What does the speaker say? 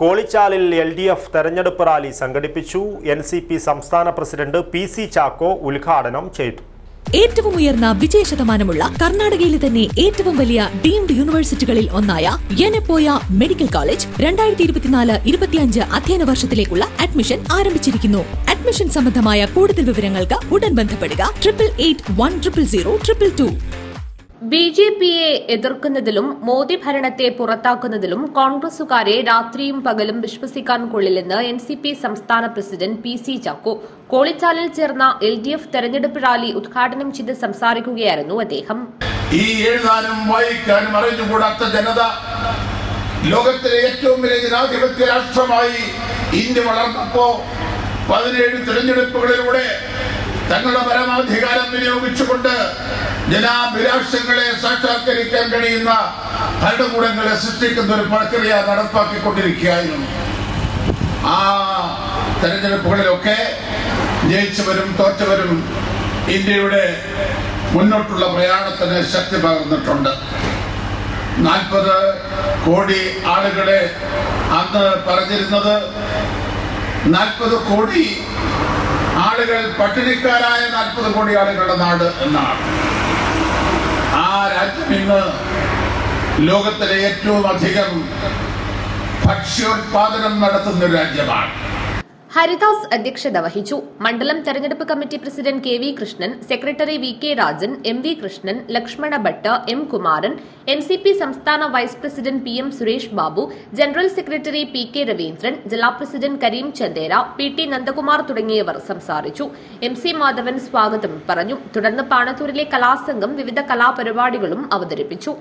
കോളിച്ചാലിൽ L D F തെരഞ്ഞെടുപ്പ് rally സംഘടിപ്പിച്ചു. N C P സംസ്ഥാന പ്രസിഡന്റ് പി സി ചാക്കോ ഉദ്ഘാടനം ചെയ്തു. ഏറ്റവും ഉയർന്ന വിജയ ശതമാനമുള്ള കർണാടകയിലെ തന്നെ ഏറ്റവും വലിയ ഡീംഡ് യൂണിവേഴ്സിറ്റികളിൽ ഒന്നായ യനപ്പോയ മെഡിക്കൽ കോളേജ് രണ്ടായിരത്തി ഇരുപത്തിനാല് ഇരുപത്തിയഞ്ച് അധ്യയന വർഷത്തിലേക്കുള്ള അഡ്മിഷൻ ആരംഭിച്ചിരിക്കുന്നു. അഡ്മിഷൻ സംബന്ധമായ കൂടുതൽ വിവരങ്ങൾക്ക് ഉടൻ ബന്ധപ്പെടുക. Triple eight one triple zero triple two. B J പിയെ എതിർക്കുന്നതിലും മോദി ഭരണത്തെ പുറത്താക്കുന്നതിലും കോൺഗ്രസുകാരെ രാത്രിയും പകലും വിശ്വസിക്കാൻ കൊള്ളില്ലെന്ന് എൻ സി പി സംസ്ഥാന പ്രസിഡന്റ് പി സി ചാക്കോ. കോളിച്ചാലിൽ ചേർന്ന എൽ ഡി എഫ് തെരഞ്ഞെടുപ്പ് റാലി ഉദ്ഘാടനം ചെയ്ത് സംസാരിക്കുകയായിരുന്നു അദ്ദേഹം. ഈ അറിഞ്ഞുകൂടാത്ത ജനത ലോകത്തിലെ ഏറ്റവും വലിയ ജനാധിപത്യ രാഷ്ട്രമായി ഇന്ത്യ വളർന്നപ്പോ പതിനേഴ് തിരഞ്ഞെടുപ്പുകളിലൂടെ തങ്ങളുടെ പരമാധികാരം വിനിയോഗിച്ചുകൊണ്ട് ജനാഭിലാഷങ്ങളെ സാക്ഷാത്കരിക്കാൻ കഴിയുന്ന ഭരണകൂടങ്ങളെ സൃഷ്ടിക്കുന്ന ഒരു പ്രക്രിയ നടപ്പാക്കിക്കൊണ്ടിരിക്കുകയായിരുന്നു. ആ തെരഞ്ഞെടുപ്പുകളിലൊക്കെ ജയിച്ചവരും തോറ്റവരും ഇന്ത്യയുടെ മുന്നോട്ടുള്ള പ്രയാണത്തിന് ശക്തി പകർന്നിട്ടുണ്ട്. നാൽപ്പത് കോടി ആളുകളെ അന്ന് പറഞ്ഞിരുന്നത് നാൽപ്പത് കോടി ആളുകൾ പട്ടിണിക്കാരായ നാൽപ്പത് കോടി ആളുകളുടെ നാട് എന്നാണ്. ഇന്ന് ലോകത്തിലെ ഏറ്റവും അധികം ഭക്ഷ്യോത്പാദനം നടത്തുന്ന രാജ്യമാണ്. ഹരിദാസ് അധ്യക്ഷത വഹിച്ചു. മണ്ഡലം തെരഞ്ഞെടുപ്പ് committee president K V Krishnan secretary V K Rajan M V Krishnan Lakshmana Bhatt M Kumaran N C P സംസ്ഥാന vice president P M Suresh Babu general secretary P K Raveendran ജില്ലാ president Kareem Chandera P T Nandakumar തുടങ്ങിയവർ സംസാരിച്ചു. M C Madhavan സ്വാഗതം പറഞ്ഞു. തുടർന്ന് പാണത്തൂരിലെ കലാസംഘം വിവിധ കലാപരിപാടികളും അവതരിപ്പിച്ചു.